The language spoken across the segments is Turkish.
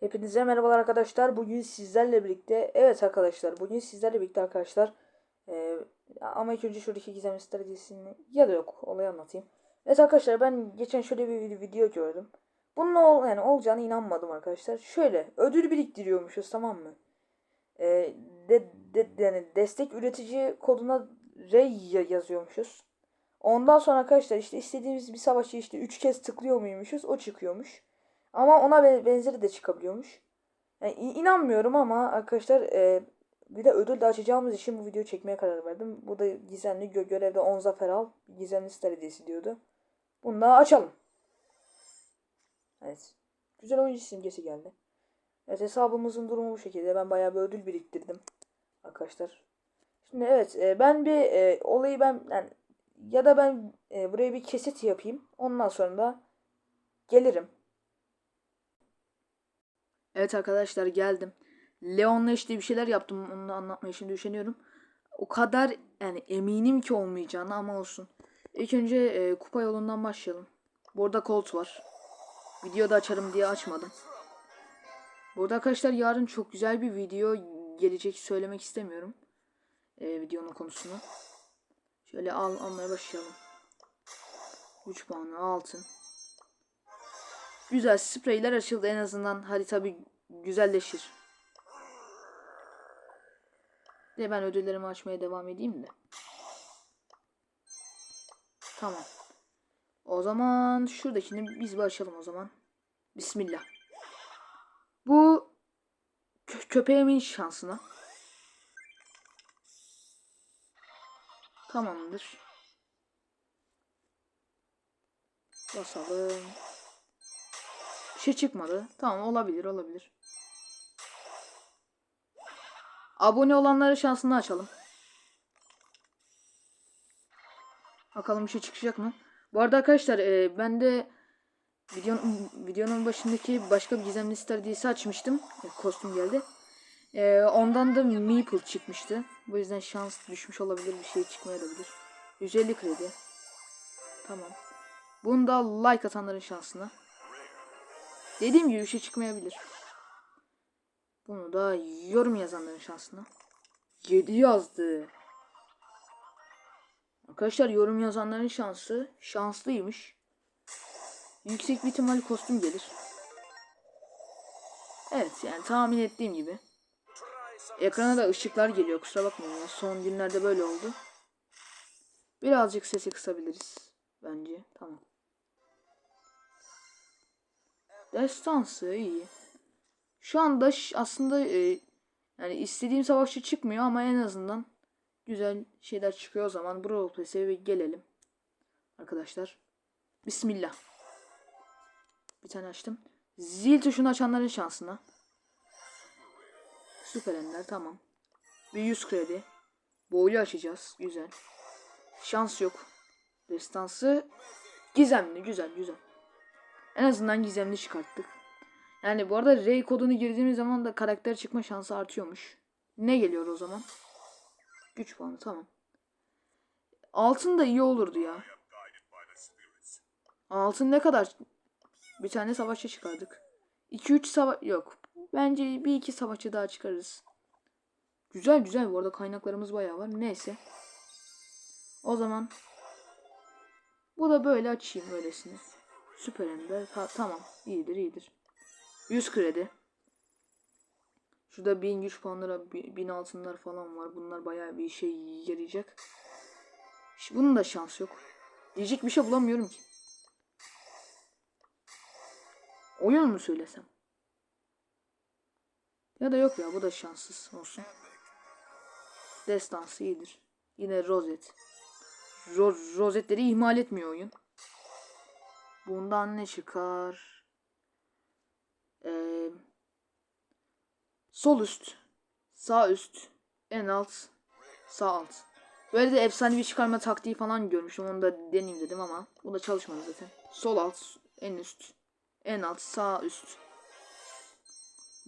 Hepinize merhabalar arkadaşlar. Bugün sizlerle birlikte, evet arkadaşlar, bugün sizlerle birlikte arkadaşlar. Eee, ama ilk önce şuradaki gizemli stratejisini ya da yok olayı anlatayım. Evet arkadaşlar ben geçen şöyle bir video gördüm. Bunun ol, yani olacağına inanmadım arkadaşlar. Şöyle ödül biriktiriyormuşuz tamam mı? Eee, de, de, yani destek üretici koduna ya- yazıyormuşuz. Ondan sonra arkadaşlar işte istediğimiz bir savaşı işte 3 kez tıklıyor muymuşuz o çıkıyormuş. Ama ona be- benzeri de çıkabiliyormuş. Yani in- inanmıyorum ama arkadaşlar e, bir de ödül de açacağımız için bu videoyu çekmeye karar verdim. Bu da gizemli gö- görevde 10 zafer al. Gizemli star hediyesi diyordu. Bunu da açalım. Evet. Güzel oyuncu simgesi geldi. Evet hesabımızın durumu bu şekilde. Ben bayağı bir ödül biriktirdim. Arkadaşlar. Şimdi evet e, ben bir e, olayı ben yani, ya da ben e, buraya bir kesit yapayım. Ondan sonra da gelirim. Evet arkadaşlar geldim. Leon'la işte bir şeyler yaptım. Onu anlatmaya şimdi düşünüyorum. O kadar yani eminim ki olmayacağını ama olsun. İlk önce e, kupa yolundan başlayalım. Burada Colt var. Videoda açarım diye açmadım. Burada arkadaşlar yarın çok güzel bir video gelecek söylemek istemiyorum. E, videonun konusunu. Şöyle al almaya başlayalım. 3 puanı altın. Güzel spreyler açıldı en azından harita bir güzelleşir. De ben ödüllerimi açmaya devam edeyim de. Tamam. O zaman şuradakini biz bir açalım o zaman. Bismillah. Bu kö- köpeğimin şansına. Tamamdır. Basalım. Şey çıkmadı. Tamam olabilir olabilir. Abone olanlara şansını açalım. Bakalım bir şey çıkacak mı? Bu arada arkadaşlar e, ben de videonun, videonun başındaki başka bir gizemli star diyesi açmıştım. E, kostüm geldi. E, ondan da Meeple çıkmıştı. Bu yüzden şans düşmüş olabilir. Bir şey çıkmayabilir. 150 kredi. Tamam. Bunda like atanların şansına. Dediğim gibi bir şey çıkmayabilir. Bunu da yorum yazanların şansına. 7 yazdı. Arkadaşlar yorum yazanların şansı şanslıymış. Yüksek bir ihtimal kostüm gelir. Evet yani tahmin ettiğim gibi. Ekrana da ışıklar geliyor kusura bakmayın. Son günlerde böyle oldu. Birazcık sesi kısabiliriz. Bence. Tamam. Destansı iyi. Şu anda aslında e, yani istediğim savaşçı çıkmıyor ama en azından güzel şeyler çıkıyor o zaman. Brawl Pass'e gelelim. Arkadaşlar. Bismillah. Bir tane açtım. Zil tuşunu açanların şansına. Süper Ender tamam. Bir 100 kredi. Boylu açacağız. Güzel. Şans yok. Destansı gizemli. Güzel güzel. En azından gizemli çıkarttık. Yani bu arada Ray kodunu girdiğimiz zaman da karakter çıkma şansı artıyormuş. Ne geliyor o zaman? Güç puanı tamam. Altın da iyi olurdu ya. Altın ne kadar? Bir tane savaşçı çıkardık. 2-3 savaş... Yok. Bence bir iki savaşçı daha çıkarırız. Güzel güzel bu arada kaynaklarımız bayağı var. Neyse. O zaman bu da böyle açayım öylesine. Süper Ender. Ta- tamam. iyidir iyidir. 100 kredi. Şurada 1000 güç puanları, 1000 altınlar falan var. Bunlar bayağı bir işe yarayacak. Bunun da şans yok. Diyecek bir şey bulamıyorum ki. Oyun mu söylesem? Ya da yok ya bu da şanssız olsun. Destansı iyidir. Yine rozet. Ro- rozetleri ihmal etmiyor oyun. Bundan ne çıkar? Ee, sol üst, sağ üst, en alt, sağ alt. Böyle de efsanevi çıkarma taktiği falan görmüştüm. Onu da deneyeyim dedim ama bu da çalışmadı zaten. Sol alt, en üst, en alt, sağ üst.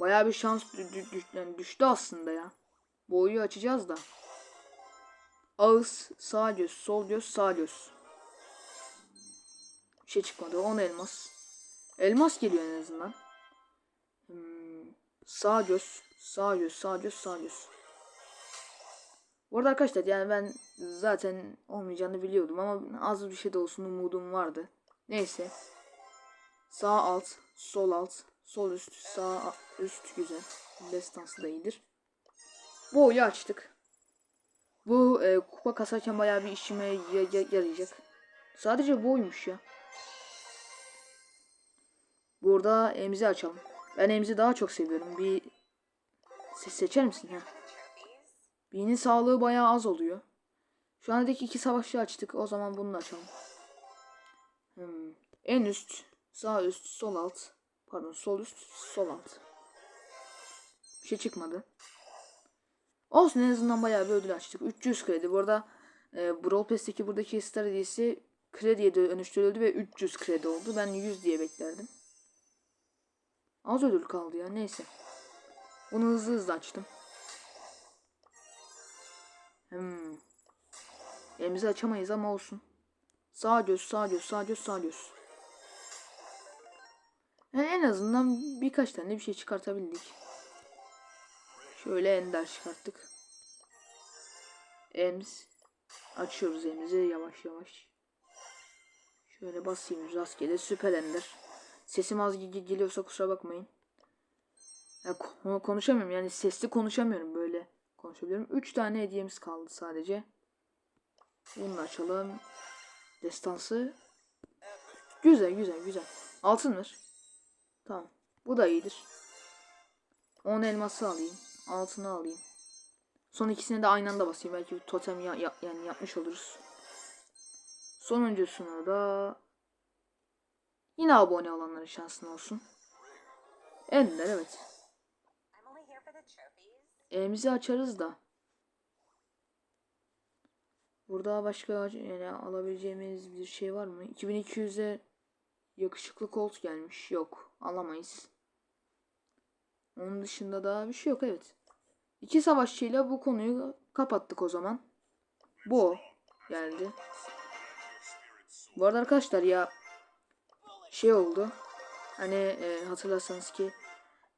Bayağı bir şans düştü aslında ya. Boyu açacağız da. Ağız, sağ göz, sol göz, sağ göz. Şey çıkmadı. 10 elmas. Elmas geliyor en azından. Hmm, Sağ göz. Sağ göz. Sağ göz. Sağ göz. Bu arada arkadaşlar yani ben zaten olmayacağını biliyordum ama az bir şey de olsun umudum vardı. Neyse. Sağ alt, sol alt, sol üst, sağ üst güzel. Destansı da iyidir. Bu oyu açtık. Bu e, kupa kasarken bayağı bir işime ya- ya- yarayacak. Sadece bu oymuş ya. Burada emzi açalım. Ben emzi daha çok seviyorum. Bir se seçer misin ya? Birinin sağlığı bayağı az oluyor. Şu andaki iki savaşçı açtık. O zaman bunu açalım. Hmm. En üst, sağ üst, sol alt. Pardon, sol üst, sol alt. Bir şey çıkmadı. Olsun en azından bayağı bir ödül açtık. 300 kredi. Bu arada e, Brawl Pass'teki buradaki star hediyesi krediye dönüştürüldü ve 300 kredi oldu. Ben 100 diye beklerdim. Az ödül kaldı ya neyse. Bunu hızlı hızlı açtım. Hmm. Elimizi açamayız ama olsun. Sağ göz, sağ göz, sağ göz, sağ göz. Yani en azından birkaç tane bir şey çıkartabildik. Şöyle ender çıkarttık. Ems. Açıyoruz elimizi yavaş yavaş. Şöyle basayım rastgele süper ender. Sesim az ge- geliyorsa kusura bakmayın. Ya ko- konuşamıyorum yani sesli konuşamıyorum böyle konuşabiliyorum. 3 tane hediyemiz kaldı sadece. Bunu açalım. Destansı. Güzel güzel güzel. Altın ver. Tamam. Bu da iyidir. 10 elması alayım. Altını alayım. Son ikisini de aynı anda basayım. Belki bir totem ya, ya- yani yapmış oluruz. Sonuncusunu da yine abone olanların şansın olsun. Ender evet. Elimizi açarız da. Burada başka yani alabileceğimiz bir şey var mı? 2200'e yakışıklı kolt gelmiş. Yok. Alamayız. Onun dışında da bir şey yok evet. İki savaşçıyla bu konuyu kapattık o zaman. Bu geldi. Bu arada arkadaşlar ya şey oldu. Hani e, hatırlarsanız ki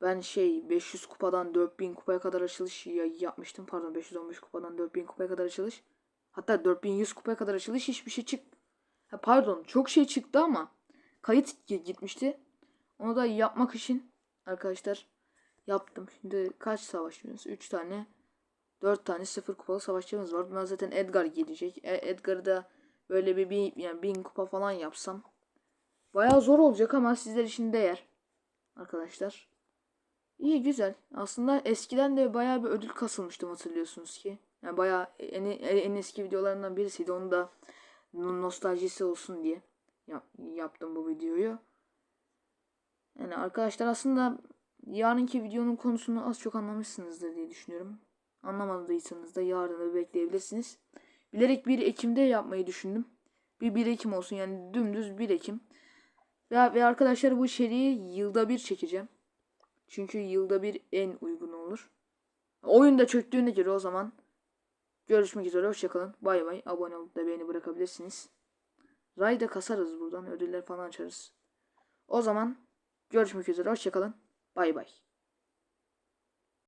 ben şey 500 kupadan 4000 kupaya kadar açılış ya- yapmıştım. Pardon 515 kupadan 4000 kupaya kadar açılış. Hatta 4100 kupaya kadar açılış hiçbir şey çık. Ha, pardon çok şey çıktı ama kayıt gi- gitmişti. Onu da yapmak için arkadaşlar yaptım. Şimdi kaç savaşçımız? 3 tane 4 tane sıfır kupalı savaşçımız var. Bunlar zaten Edgar gelecek. E, Edgar'ı da böyle bir, bir yani 1000 kupa falan yapsam bayağı zor olacak ama sizler için değer arkadaşlar. İyi güzel. Aslında eskiden de bayağı bir ödül kasılmıştım hatırlıyorsunuz ki. Yani bayağı en, en eski videolarından birisiydi. Onu da no- nostaljisi olsun diye yap- yaptım bu videoyu. Yani arkadaşlar aslında yarınki videonun konusunu az çok anlamışsınızdır diye düşünüyorum. Anlamadıysanız da yarın bekleyebilirsiniz. Bilerek 1 Ekim'de yapmayı düşündüm. Bir 1 Ekim olsun yani dümdüz 1 Ekim. Ve, ve arkadaşlar bu içeriği yılda bir çekeceğim. Çünkü yılda bir en uygun olur. Oyun da çöktüğüne göre o zaman görüşmek üzere. Hoşçakalın. Bay bay. Abone olup da beğeni bırakabilirsiniz. Ray da kasarız buradan. Ödüller falan açarız. O zaman görüşmek üzere. Hoşçakalın. Bay bay.